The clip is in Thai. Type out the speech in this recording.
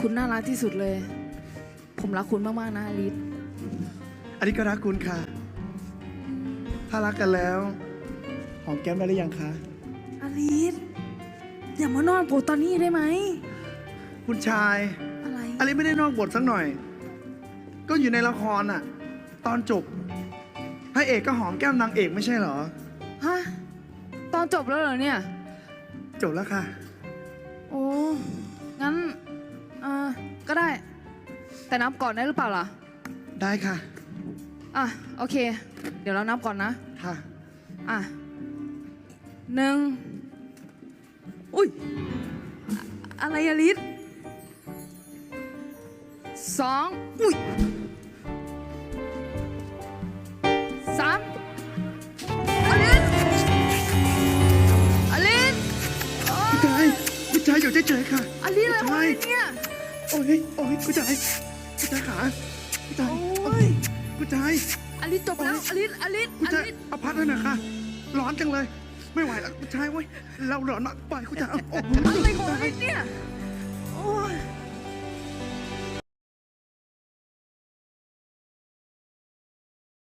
คุณน่ารักที่สุดเลย ผมรักคุณมาก ๆ นะอลิสอันนี้ก็รักคุณค่ะ ถ้ารักกันแล้ว หอมแก้มได้หรือยังคะ อลิสอย่ามานอนผมตอนนี้ได้ไหม คุณชาย อะไร อันนี้ไม่ได้นอกบทสักหน่อย ก็อยู่ในละครน่ะ ตอนจบพระเอกก็หอมแก้มนางเอกไม่ใช่เหรอ ฮะ ตอนจบแล้วเหรอเนี่ย จบแล้วค่ะ แต่นับก่อนได้หรือเปล่าล่ะ ได้ค่ะ อะ โอเค เดี๋ยวเรานับก่อนนะ ค่ะ อะหนึ่งอุ้ย อะอะไรอะลิศสองอุ้ยสามอลิศอลิศโอ้คุณชายคุณชายอยู่เฉยๆค่ะอลิศอะไรวะเนี่ย โอ้ยโอ้ยคุณชาย คุณชายขาคุณชายโอ้ยคุณชายอลิศจบแล้วอลิศอลิศคุณอชายลิศเอาพัดให้หน่อยค่ะร้อนจังเลย ไม่ไหวแล้วคุณชายเว้ยเราร้อนมากไปคุณชายเอาโอ้โหอะไรของคุณอชายลิศเนี่ยโอ้ย